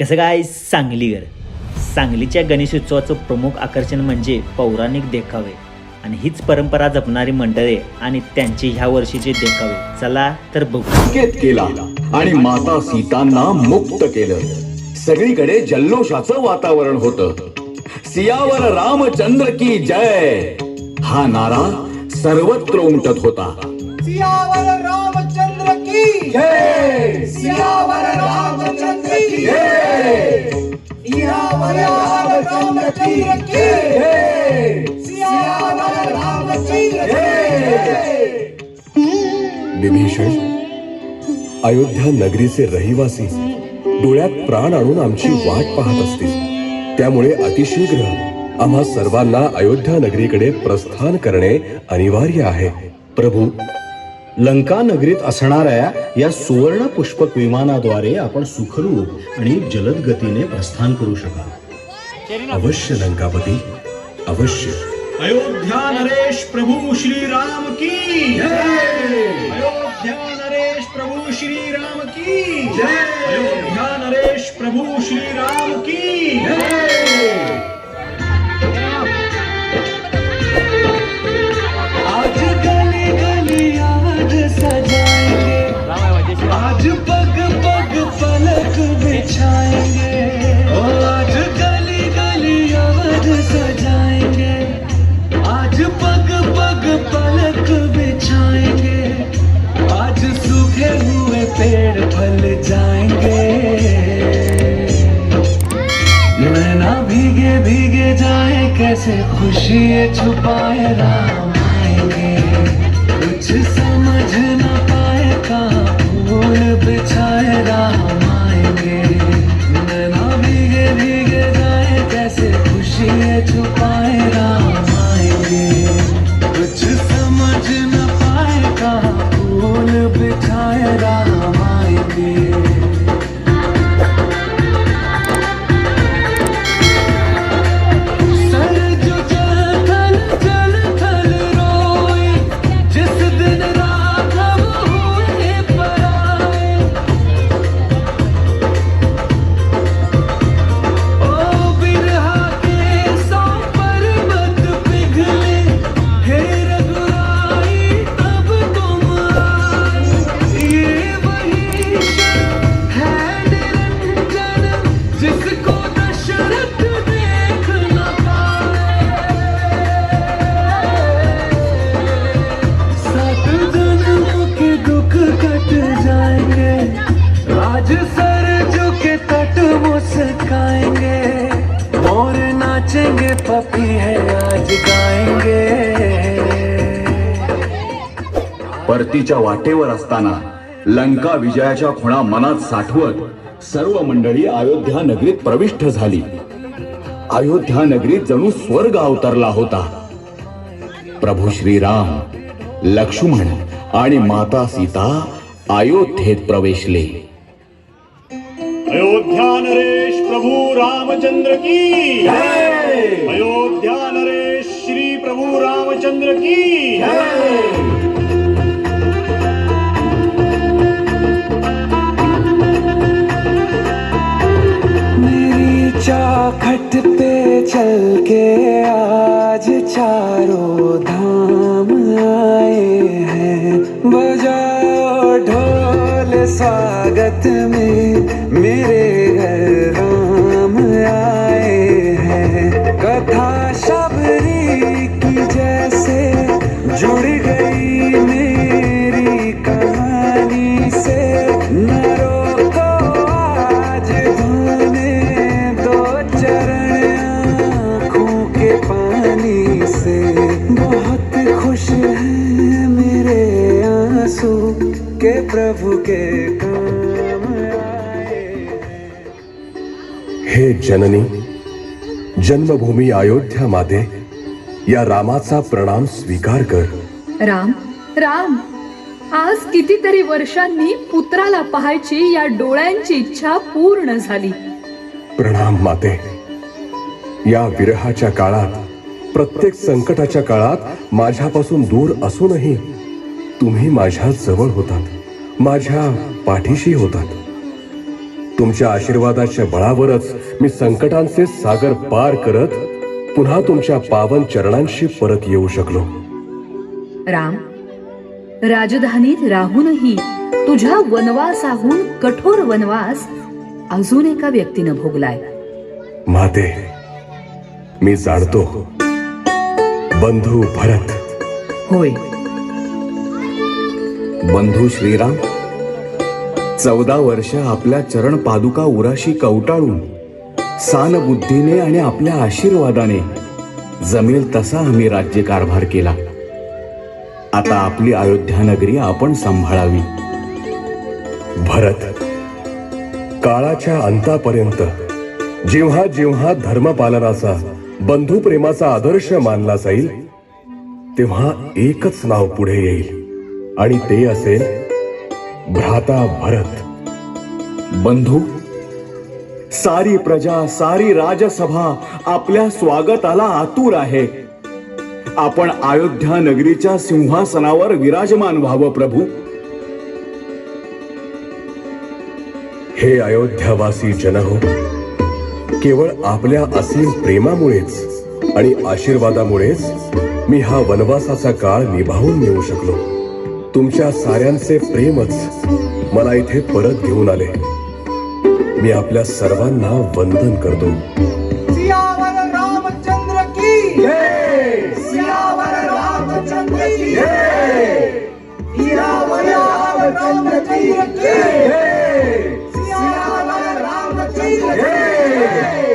कसं काय सांगलीगर सांगलीच्या गणेशोत्सवाचं प्रमुख आकर्षण म्हणजे पौराणिक देखावे. आणि हीच परंपरा जपणारी मंडळे आणि त्यांचे ह्या वर्षीचे देखावे. चला तर बघू. संकेत केला आणि माता सीतांना मुक्त केलं. सगळीकडे जल्लोषाचं वातावरण होत. सियावर रामचंद्र की जय. हा नारा सर्वत्र उमटत होता. सियावर रामचंद्र की जय. सियावर रामचंद्र विभीषण अयोध्या नगरीचे रहिवासी डोळ्यात प्राण आणून आमची वाट पाहत असतील. त्यामुळे अतिशीघ्र आम्हा सर्वांना अयोध्या नगरीकडे प्रस्थान करणे अनिवार्य आहे. प्रभू लंका नगरीत असणाऱ्या या सुवर्ण पुष्पक विमानाद्वारे आपण सुखरूप आणि जलद गतीने प्रस्थान करू शकाल. अवश्य लंकापती अवश्य। अयोध्या नरेश प्रभू श्री राम की अयोध्या नरेश प्रभू श्री राम की अयोध्या नरेश प्रभू श्री राम की आज गली गली आज सजाएंगे। आज पग पेड़ फल जाएंगे। नैना भीगे भीगे जाए कैसे खुशी छुपाए राम आएंगे। कुछ समझ आज सर झुके तट मुस्काएंगे। मोर नाचेंगे पपी है आज गाएंगे। परतीच्या वाटेवर असताना लंका विजयाच्या खुणा मनात साठवत सर्व मंडळी अयोध्या नगरीत प्रविष्ट झाली. अयोध्या नगरीत जणू स्वर्ग अवतरला होता. प्रभू श्रीराम लक्ष्मण आणि माता सीता अयोध्येत प्रवेशले. अयोध्या नरेश प्रभु रामचंद्र की। अयोध्या नरेश श्री प्रभु रामचंद्र की। मेरी चौखट पे चल के आज चारों धाम आए हैं। बजाओ ढोल स्वागत के प्रभु के काम आए। हे जननी जन्मभूमी अयोध्या माते या रामाचा प्रणाम स्वीकार कर. राम राम. आज कितीतरी वर्षांनी पुत्राला पाहायची या डोळ्यांची इच्छा पूर्ण झाली. प्रणाम माते. या विरहाच्या काळात प्रत्येक संकटाच्या काळात माझ्यापासून दूर असूनही तुम्ही माझ्या जवळ होतात माझ्या पाठीशी होतात. तुमच्या आशीर्वादाच्या बळावरच मी संकटांचे सागर पार करत पुन्हा तुमच्या पावन चरणांशी परत येऊ शकलो. राम राजधानीत राहूनही तुझ्या वनवासाहून कठोर वनवास अजून एका व्यक्तीनं भोगलाय. माते मी जाणतो. बंधू भरत. होय. बंधू श्रीराम चौदा वर्ष आपल्या चरण पादुका उराशी कवटाळून सानबुद्धीने आणि आपल्या आशीर्वादाने जमेल तसा आम्ही राज्यकारभार केला. आता आपली अयोध्या नगरी आपण सांभाळावी. भरत काळाच्या अंतापर्यंत जेव्हा जेव्हा धर्मपालनाचा बंधुप्रेमाचा आदर्श मानला जाईल तेव्हा एकच नाव पुढे येईल. आणि ते असेल भ्राता भरत. बंधू सारी प्रजा सारी राजसभा आपल्या स्वागताला आतुर आहे. आपण अयोध्या नगरीच्या सिंहासनावर विराजमान व्हावं प्रभू. हे अयोध्यावासी जनहो केवळ आपल्या असीम प्रेमामुळेच आणि आशीर्वादामुळेच मी हा वनवासाचा काळ निभावून नेऊ शकलो. तुमच्या साऱ्यांचे प्रेमच मला इथे परत घेऊन आले. मी आपल्या सर्वांना वंदन करतो. Yeah!